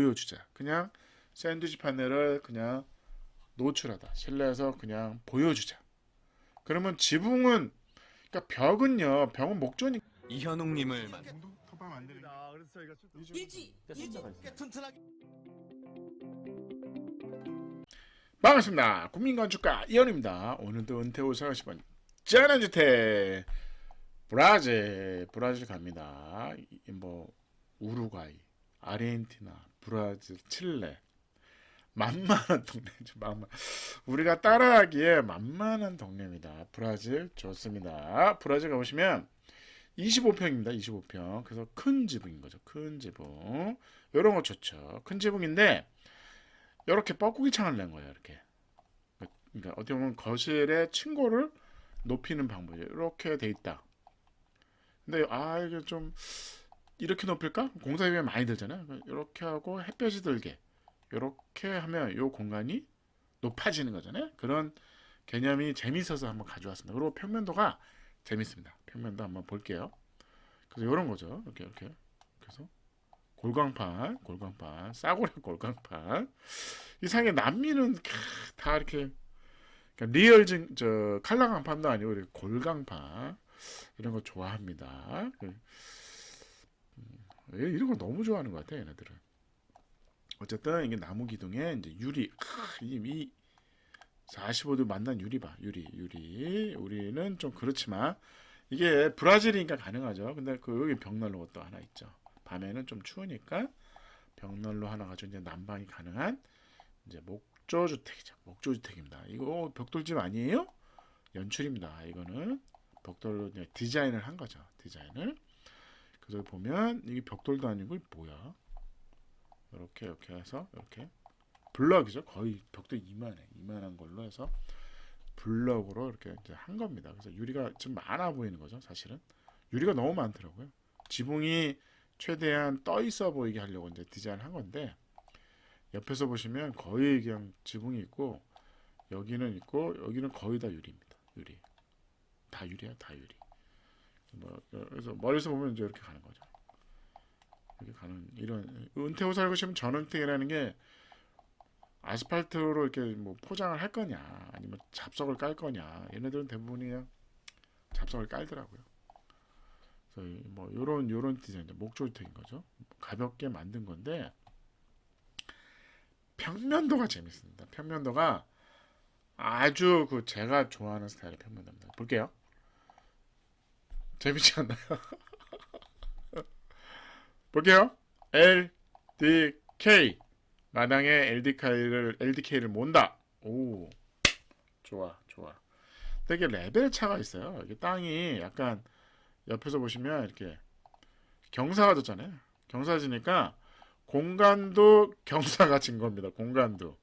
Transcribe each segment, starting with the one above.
보여주자. 그냥 샌드위치 판넬을 그냥 노출하다. 실내에서 그냥 보여주자. 그러면 지붕은 그러니까 벽은요. 벽은 목조니까 이현웅님을 만. 일지 일지 튼튼하게. 반갑습니다. 국민건축가 이현입니다. 오늘도 은퇴 후 생활 10번 쩌는주택 브라질 브라질 갑니다. 이- 뭐 우루과이, 아르헨티나, 브라질, 칠레 만만한 동네죠. 만만. 우리가 따라하기에 만만한 동네입니다. 브라질 좋습니다. 브라질 가보시면 25평입니다. 25평. 그래서 큰 지붕인 거죠. 큰 지붕. 이런 거 좋죠. 큰 지붕인데 이렇게 뻐꾸기 창을 낸 거예요. 이렇게. 그러니까 어떻게 보면 거실의 층고를 높이는 방법이에요. 이렇게 돼 있다. 근데 아 이게 좀 이렇게 높일까? 공사비가 많이 들잖아요. 이렇게 하고 햇볕이 들게 이렇게 하면 이 공간이 높아지는 거잖아요. 그런 개념이 재밌어서 한번 가져왔습니다. 그리고 평면도가 재밌습니다. 평면도 한번 볼게요. 그래서 이런 거죠. 이렇게 이렇게 그래서 골광판, 골광판, 싸구려 골광판. 이상하게 남미는 캬, 다 이렇게 그러니까 리얼 증 저 칼라 강판도 아니고 이렇게 골강판 이런 거 좋아합니다. 이런 걸 너무 좋아하는 것 같아 얘네들은. 어쨌든 이게 나무 기둥에 이제 유리 크, 이, 이 45도 만난 유리 봐 유리 유리 우리는 좀 그렇지만 이게 브라질이니까 가능하죠. 근데 그 여기 벽난로가 또 하나 있죠. 밤에는 좀 추우니까 벽난로 하나 가지고 이제 난방이 가능한 이제 목조 주택이죠. 목조 주택입니다. 이거 벽돌집 아니에요? 연출입니다. 이거는 벽돌로 디자인을 한 거죠. 디자인을. 그래서 보면 이게 벽돌도 아니고 뭐야? 이렇게 이렇게 해서 이렇게 블럭이죠. 거의 벽돌 이만해. 이만한 걸로 해서 블럭으로 이렇게 이제 한 겁니다. 그래서 유리가 좀 많아 보이는 거죠. 사실은 유리가 너무 많더라고요. 지붕이 최대한 떠 있어 보이게 하려고 이제 디자인을 한 건데 옆에서 보시면 거의 그냥 지붕이 있고 여기는 있고 여기는 거의 다 유리입니다. 유리 다 유리야 다 유리. 뭐 그래서 멀리서 보면 이제 이렇게 가는 거죠. 이렇게 가는 이런 은퇴 후 살고 싶으면 전은택이라는 게 아스팔트로 이렇게 뭐 포장을 할 거냐 아니면 잡석을 깔 거냐 얘네들은 대부분이 잡석을 깔더라고요. 그래서 이뭐 요런 요런 디자인 목조주택인 거죠. 가볍게 만든 건데 평면도가 재밌습니다. 평면도가 아주 그 제가 좋아하는 스타일의 평면도입니다. 볼게요. 재밌지 않나요? 볼게요. L, D, K 마당에 LDK를 LDK를 몬다. 오, 좋아, 좋아. 되게 레벨 차가 있어요. 이게 땅이 약간 옆에서 보시면 이렇게 경사가 졌잖아요. 경사지니까 공간도 경사가 진 겁니다. 공간도.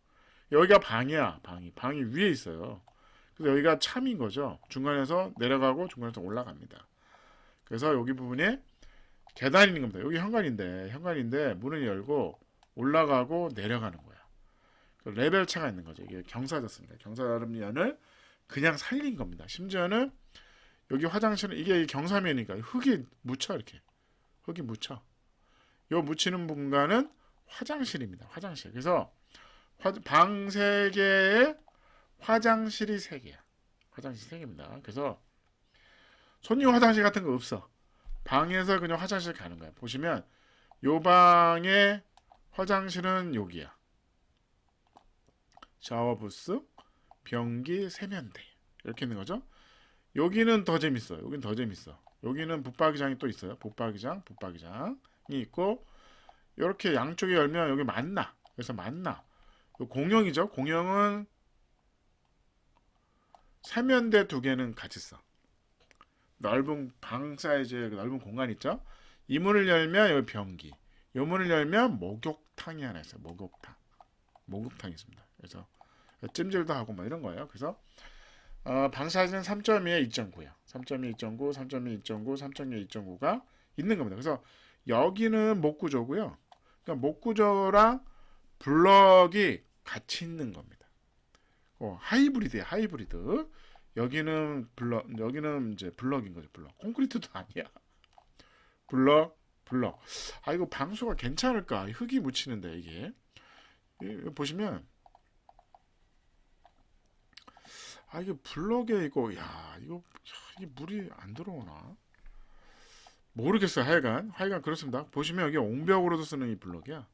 여기가 방이야, 방이. 방이 위에 있어요. 그래서 여기가 참인 거죠. 중간에서 내려가고 중간에서 올라갑니다. 그래서 여기 부분에 계단이 있는 겁니다. 여기 현관인데, 현관인데 문을 열고 올라가고 내려가는 거야. 그 레벨 차가 있는 거죠. 이게 경사졌습니다. 경사면을 그냥 살린 겁니다. 심지어는 여기 화장실은 이게 경사면이니까 흙이 묻혀 이렇게 흙이 묻혀. 요 묻히는 공간은 화장실입니다. 화장실. 그래서 방 세 개에 화장실이 세 개야. 화장실 세 개입니다. 그래서 손님 화장실 같은 거 없어. 방에서 그냥 화장실 가는 거야. 보시면 요 방에 화장실은 여기야. 샤워 부스, 변기, 세면대 이렇게 있는 거죠. 여기는 더 재밌어. 여기는 더 재밌어. 여기는 붙박이장이 또 있어요. 붙박이장, 붙박이장이 있고 이렇게 양쪽에 열면 여기 만나. 그래서 만나. 요 공용이죠. 공용은 세면대 두 개는 같이 써. 넓은 방 사이즈의 그 넓은 공간 있죠. 이 문을 열면 여기 변기. 이 문을 열면 목욕탕이 하나 있어요. 목욕탕. 목욕탕이 있습니다. 그래서 찜질도 하고 뭐 이런 거예요. 그래서 어, 방 사이즈는 3.2에 2.9야. 3.2, 2.9, 3.2, 2.9, 3.2, 2.9가 있는 겁니다. 그래서 여기는 목구조고요. 그러니까 목구조랑 블럭이 같이 있는 겁니다. 어, 하이브리드야, 하이브리드. 여기는 블럭, 여기는 이제 블럭인 거죠, 블럭. 콘크리트도 아니야. 블럭, 블럭. 아 이거 방수가 괜찮을까? 흙이 묻히는데 이게 이- 보시면 아 이게 블럭에 이거 야 이거 야, 이게 물이 안 들어오나? 모르겠어요. 하여간 하여간 그렇습니다. 보시면 여기 옹벽으로도 쓰는 이 블럭이야.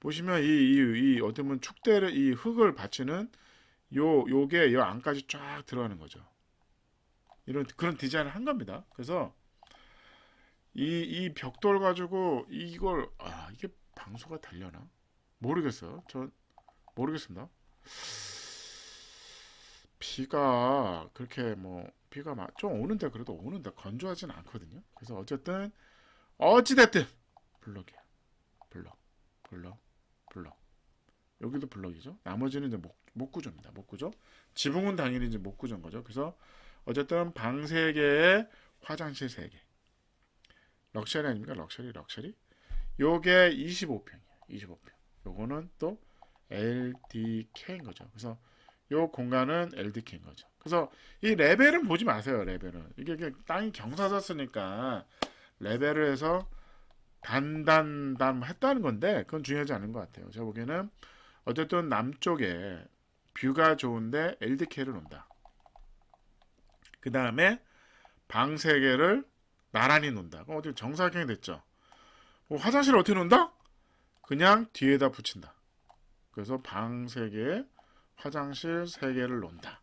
보시면 이 이 이 어떻게 보면 축대를 이 흙을 받치는 요 요게 요 안까지 쫙 들어가는 거죠. 이런 그런 디자인을 한 겁니다. 그래서 이 이 벽돌 가지고 이걸 아 이게 방수가 달려나 모르겠어요. 저 모르겠습니다. 비가 그렇게 뭐 비가 막 좀 오는데 그래도 오는데 건조하진 않거든요. 그래서 어쨌든 어찌 됐든 블럭이야. 블럭, 블럭, 블럭. 여기도 블럭이죠. 나머지는 이제 목, 목구조입니다. 목구조. 지붕은 당연히 이제 목구조인 거죠. 그래서 어쨌든 방 세 개에 화장실 세 개. 럭셔리 아닙니까? 럭셔리, 럭셔리. 요게 25평이에요. 25평. 요거는 또 LDK인 거죠. 그래서 요 공간은 LDK인 거죠. 그래서 이 레벨은 보지 마세요. 레벨은 이게, 이게 땅이 경사졌으니까 레벨을 해서 단단단 했다는 건데 그건 중요하지 않은 것 같아요. 제가 보기에는 어쨌든 남쪽에 뷰가 좋은데 LDK를 놓는다. 그 다음에 방 세 개를 나란히. 그럼 어떻게 정사각형이 됐죠? 뭐 화장실 어떻게 놓는다? 그냥 뒤에다 붙인다. 그래서 방 세 개에 화장실 세 개를 놓는다.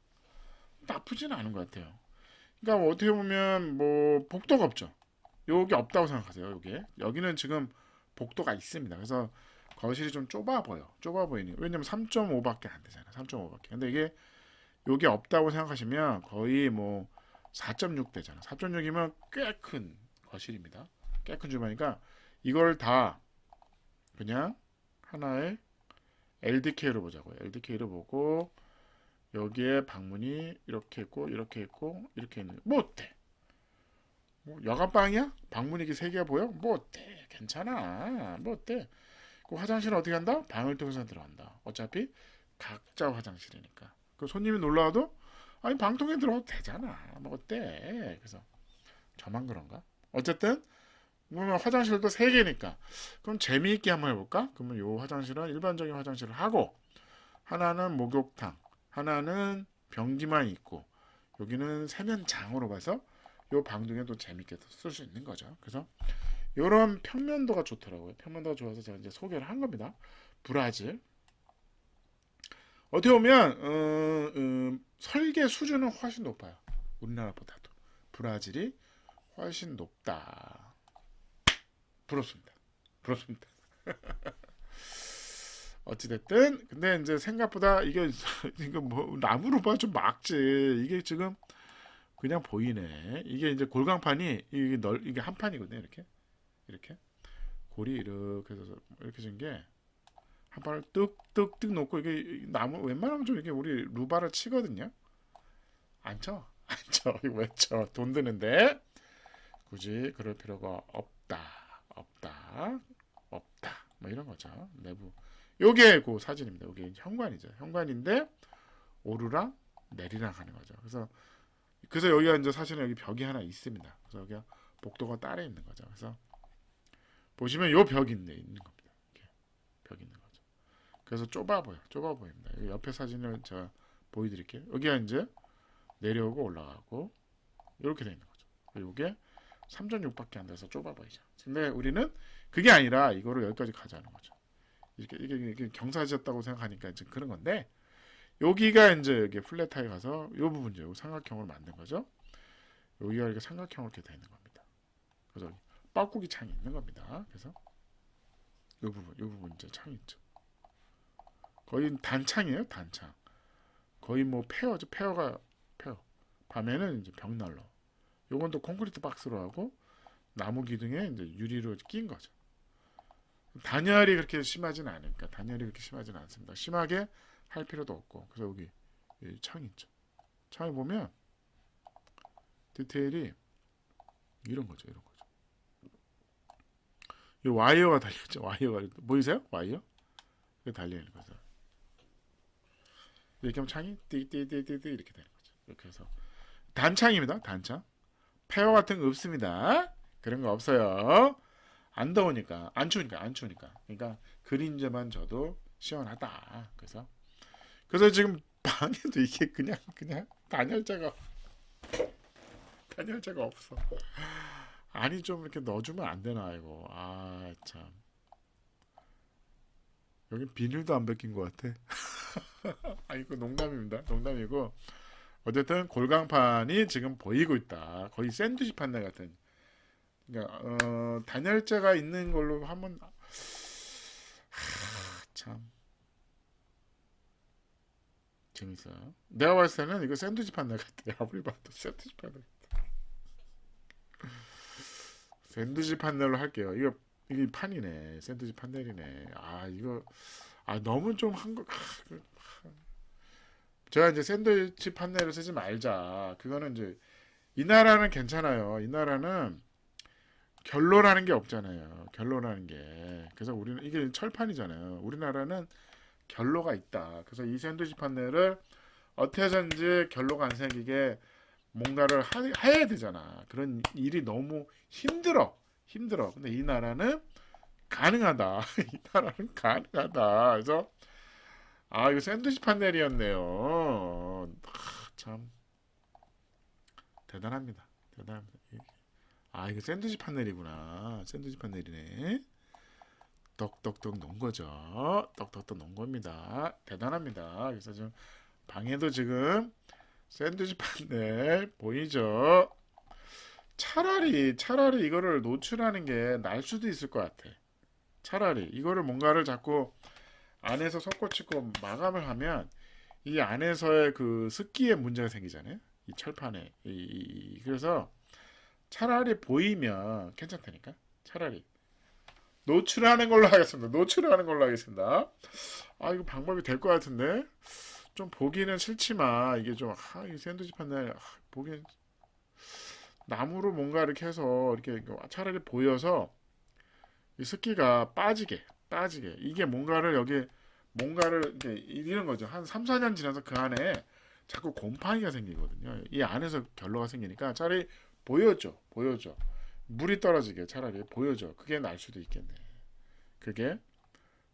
나쁘진 않은 것 같아요. 그러니까 뭐 어떻게 보면 뭐 복도가 없죠. 여기 없다고 생각하세요. 여기 여기는 지금 복도가 있습니다. 그래서 거실이 좀 좁아 보여. 좁아 보이니. 왜냐면 3.5밖에 안 되잖아. 3.5밖에. 근데 이게 여기 없다고 생각하시면 거의 뭐 4.6 되잖아. 4.6이면 꽤 큰 거실입니다. 꽤 큰 주방이니까 이걸 다 그냥 하나의 LDK로 보자고요. LDK로 보고 여기에 방문이 이렇게 있고 이렇게 있고 이렇게 있는 뭐 어때? 뭐 여간방이야? 방문이 이게 세 개가 보여? 뭐 어때? 괜찮아. 뭐 어때? 그 화장실은 어떻게 한다? 방을 통해서 들어간다. 어차피 각자 화장실이니까. 그 손님이 놀러 와도 아니 방통에 들어가도 되잖아. 뭐 어때? 그래서 저만 그런가? 어쨌든 그러면 화장실도 세 개니까 그럼 재미있게 한번 해볼까? 그러면 요 화장실은 일반적인 화장실을 하고 하나는 목욕탕, 하나는 변기만 있고 여기는 세면장으로 봐서 요 방중에 또 재밌게 쓸 수 있는 거죠. 그래서 이런 평면도가 좋더라고요. 평면도가 좋아서 제가 이제 소개를 한 겁니다. 브라질. 어떻게 보면 어, 음, 설계 수준은 훨씬 높아요. 우리나라보다도 브라질이 훨씬 높다. 부럽습니다. 부럽습니다. 어찌됐든 근데 이제 생각보다 이게 이거 뭐 나무로 봐 좀 막지 이게 지금 그냥 보이네 이게 이제 골강판이 이게 넓 이게 한 판이거든요 이렇게 이렇게 골이 이렇게 해서 이렇게 준게한 판을 뚝뚝뚝 놓고 이게 나무 웬만하면 좀 이렇게 우리 루바를 치거든요 안 쳐? 안 쳐. 이거 왜 쳐? 돈 드는데 굳이 그럴 필요가 없다 없다 없다 뭐 이런 거죠 내부 요게 그 사진입니다. 요게 현관이죠. 현관인데 오르락 내리락 하는 거죠. 그래서 그래서 여기가 이제 사실은 여기 벽이 하나 있습니다. 그래서 여기가 복도가 따로 있는 거죠. 그래서 보시면 요 벽이 있네 있는 겁니다. 이렇게 벽 있는 거죠. 그래서 좁아 보여. 좁아 보입니다. 옆에 사진을 제가 보여드릴게요. 여기가 이제 내려오고 올라가고 이렇게 돼 있는 거죠. 요게 3.6밖에 안 돼서 좁아 보이죠. 근데 우리는 그게 아니라 이거를 여기까지 가자는 거죠. 이렇게 이게, 이게 경사졌다고 생각하니까 지금 그런 건데 여기가 이제 여기 플랫하게 가서 이 부분이죠. 요 삼각형을 만든 거죠. 여기가 이렇게 삼각형으로 이렇게 되는 겁니다. 그래서 뻐꾸기 창이 있는 겁니다. 그래서 이 부분, 이 부분 이제 창이 있죠. 거의 단창이에요, 단창. 거의 뭐 페어죠, 페어가 페어. 밤에는 이제 벽난로. 요건 또 콘크리트 박스로 하고 나무 기둥에 이제 유리로 낀 거죠. 단열이 그렇게 심하진 않으니까 단열이 그렇게 심하진 않습니다. 심하게 할 필요도 없고 그래서 여기 이창 있죠. 창에 보면 디테일이 이런 거죠, 이런 거죠. 이 와이어가 달렸죠, 와이어가 보이세요? 와이어? 이게 달려 있는 거죠. 이렇게 하면 창이 띠띠띠띠띠 이렇게 되는 거죠. 이렇게 해서 단창입니다, 단창. 페어 같은 거 없습니다. 그런 거 없어요. 안 더우니까 안 추우니까 안 추우니까 그러니까 그림자만 져도 시원하다 그래서 그래서 지금 방에도 이게 그냥 그냥 단열재가 단열재가 없어 아니 좀 이렇게 넣어주면 안 되나 이거 아 참. 여기 비닐도 안 벗긴 것 같아. 아 이거 농담입니다. 농담이고. 어쨌든 골강판이 지금 보이고 있다. 거의 샌드위치 판넬 같은. 그러니까 어, 단열재가 있는 걸로 한번 하, 참. 재밌어요. 내가 봤을 때는 이거 샌드위치 판넬 같아. 아무리 봐도 샌드위치 판넬 같아. 샌드위치 판넬로 할게요. 이거 이게 판이네. 샌드위치 판넬이네. 아 이거 아 너무 좀 한거 아, 그, 아. 제가 이제 샌드위치 판넬을 쓰지 말자. 그거는 이제 이 나라는 괜찮아요. 이 나라는 결로라는 게 없잖아요. 결로라는 게. 그래서 우리는 이게 철판이잖아요. 우리나라는 결로가 있다. 그래서 이 샌드위치 판넬을 어떻게 해서든지 결로가 안 생기게 뭔가를 하, 해야 되잖아. 그런 일이 너무 힘들어. 힘들어. 근데 이 나라는 가능하다. 이 나라는 가능하다. 그래서 아 이거 샌드위치 판넬이었네요. 아, 참 대단합니다. 대단합니다. 아 이거 샌드위치 판넬이구나. 샌드위치 판넬이네. 떡떡떡 놓은 거죠. 떡떡떡 놓은 겁니다. 대단합니다. 그래서 지금 방에도 지금 샌드위치 판넬 보이죠? 차라리 차라리 이거를 노출하는 게 날 수도 있을 것 같아. 차라리 이거를 뭔가를 자꾸 안에서 섞어치고 마감을 하면 이 안에서의 그 습기에 문제가 생기잖아요. 이 철판에 이, 이- 이- 그래서 차라리 보이면 괜찮다니까. 차라리 노출하는 걸로 하겠습니다. 노출하는 걸로 하겠습니다. 아 이거 방법이 될 것 같은데 좀 보기는 싫지만 이게 좀 아, 이 샌드위치 판넬 아, 보기는 나무로 뭔가 이렇게 해서 이렇게 차라리 보여서 이 습기가 빠지게 빠지게 이게 뭔가를 여기 뭔가를 이제 이런 거죠. 한 3, 4년 지나서 그 안에 자꾸 곰팡이가 생기거든요. 이 안에서 결로가 생기니까 차라리 보여줘, 보여줘. 물이 떨어지게 차라리 보여줘. 그게 날 수도 있겠네. 그게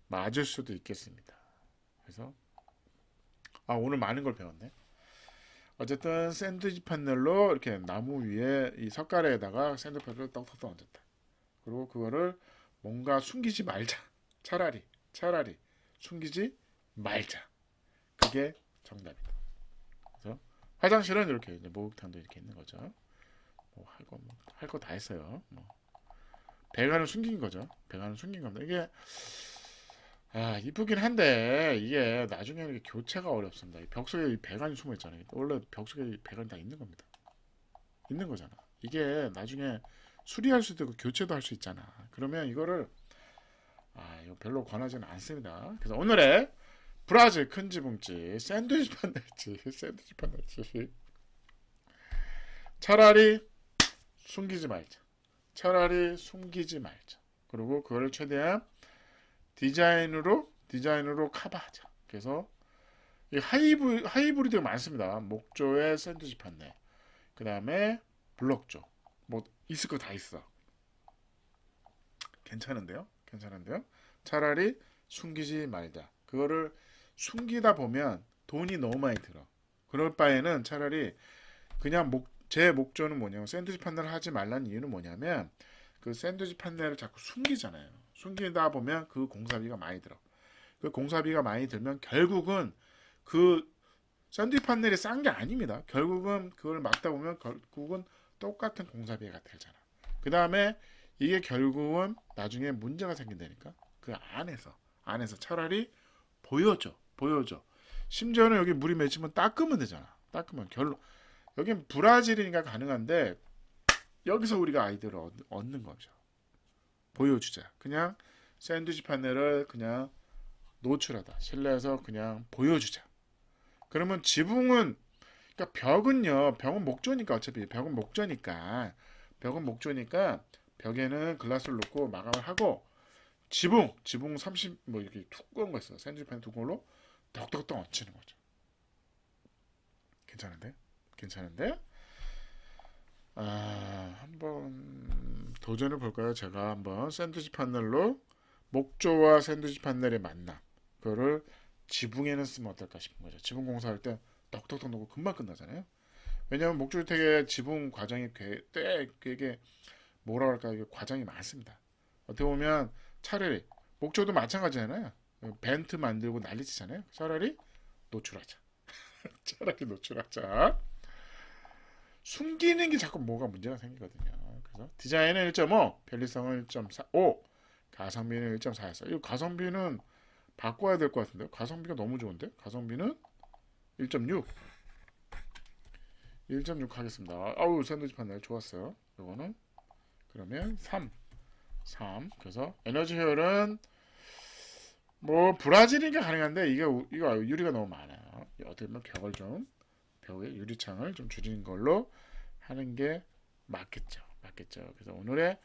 맞을 수도 있겠습니다. 그래서 아 오늘 많은 걸 배웠네. 어쨌든 샌드위치 판넬로 이렇게 나무 위에 이 석가래에다가 샌드위치 판넬을 떡떡떡 얹었다. 그리고 그거를 뭔가 숨기지 말자. 차라리 차라리 숨기지 말자. 그게 정답이다. 그래서 화장실은 이렇게 이제 목욕탕도 이렇게 있는 거죠. 뭐 할 거 할 거 다 했어요. 뭐 배관을 숨긴 거죠. 배관을 숨긴 겁니다. 이게 아 이쁘긴 한데 이게 나중에는 교체가 어렵습니다. 이벽 속에 이 배관이 숨어 있잖아요. 원래 벽 속에 이 배관이 다 있는 겁니다. 있는 거잖아. 이게 나중에 수리할 수도 있고 교체도 할 수 있잖아. 그러면 이거를 아 이거 별로 권하지는 않습니다. 그래서 오늘의 브라질 큰 지붕지 샌드위치 판넬지 샌드위치 판넬지 차라리 숨기지 말자. 차라리 숨기지 말자. 그리고 그걸 최대한 디자인으로 디자인으로 커버하자. 그래서 이 하이브 하이브리드가 많습니다. 목조의 샌드위치 판넬. 그 다음에 블럭조. 뭐 있을 거 다 있어. 괜찮은데요? 괜찮은데요? 차라리 숨기지 말자. 그거를 숨기다 보면 돈이 너무 많이 들어. 그럴 바에는 차라리 그냥 목, 제 목조는 뭐냐면 샌드위치 판넬을 하지 말라는 이유는 뭐냐면 그 샌드위치 판넬을 자꾸 숨기잖아요. 숨기다 보면 그 공사비가 많이 들어. 그 공사비가 많이 들면 결국은 그 샌드위치 판넬이 싼 게 아닙니다. 결국은 그걸 막다 보면 결국은 똑같은 공사비가 들잖아. 그 다음에 이게 결국은 나중에 문제가 생긴다니까. 그 안에서 안에서 차라리 보여줘, 보여줘. 심지어는 여기 물이 맺히면 닦으면 되잖아. 닦으면 결론. 여긴 브라질이니까 가능한데 여기서 우리가 아이디어를 얻, 얻는 거죠. 보여주자. 그냥 샌드위치 판넬을 그냥 노출하다. 실내에서 그냥 보여주자. 그러면 지붕은 그러니까 벽은요. 벽은 목조니까 어차피 벽은 목조니까 벽은 목조니까 벽에는 글라스를 놓고 마감을 하고 지붕 지붕 30 뭐 이렇게 두꺼운 거 있어. 샌드위치 판넬 두꺼운 걸로 떡떡떡 얹히는 거죠. 괜찮은데? 괜찮은데? 아, 한번 도전해 볼까요? 제가 한번 샌드위치 판넬로 목조와 샌드위치 판넬의 만남 그거를 지붕에는 쓰면 어떨까 싶은 거죠. 지붕 공사할 때 톡톡톡 놓고 금방 끝나잖아요. 왜냐하면 목조주택의 지붕 과정이 꽤, 꽤 이게 뭐라 할까 이게 과정이 많습니다. 어떻게 보면 차라리 목조도 마찬가지잖아요. 벤트 만들고 난리치잖아요. 차라리 노출하자. 차라리 노출하자. 숨기는 게 자꾸 뭐가 문제가 생기거든요. 그래서 디자인은 1.5, 편리성은 1.4, 가성비는 1.4였어요. 이 가성비는 바꿔야 될 것 같은데요. 가성비가 너무 좋은데? 가성비는 1.6. 1.6 하겠습니다. 아우 샌드위치 판넬 좋았어요. 이거는 그러면 3. 3. 그래서 에너지 효율은 뭐 브라질이니까 가능한데 이게 우- 이거 유리가 너무 많아요. 어떻게 보면 벽을 좀 벽에 유리창을 좀 줄이는 걸로 하는 게 맞겠죠. 맞겠죠. 그래서 오늘의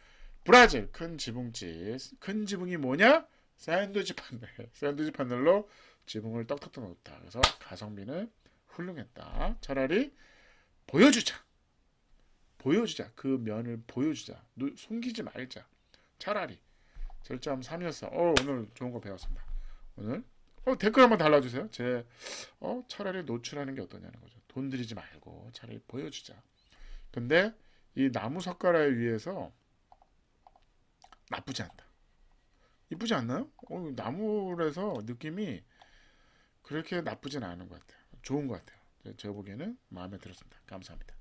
브라질 큰 지붕집 큰 지붕이 뭐냐? 샌드위치 판넬. 샌드위치 판넬로 지붕을 떡떡떡 놓다. 그래서 가성비는 훌륭했다. 차라리 보여주자. 보여주자. 그 면을 보여주자. 누- 숨기지 말자. 차라리 절점 3이었어. 어, 오늘 좋은 거 배웠습니다. 오늘 어, 댓글 한번 달아주세요. 제 어, 차라리 노출하는 게 어떠냐는 거죠. 돈 들이지 말고 차라리 보여주자. 근데 이 나무 석가래 위에서 나쁘지 않다. 이쁘지 않나요? 어, 나무라서 느낌이 그렇게 나쁘진 않은 것 같아요. 좋은 것 같아요. 제가 보기에는 마음에 들었습니다. 감사합니다.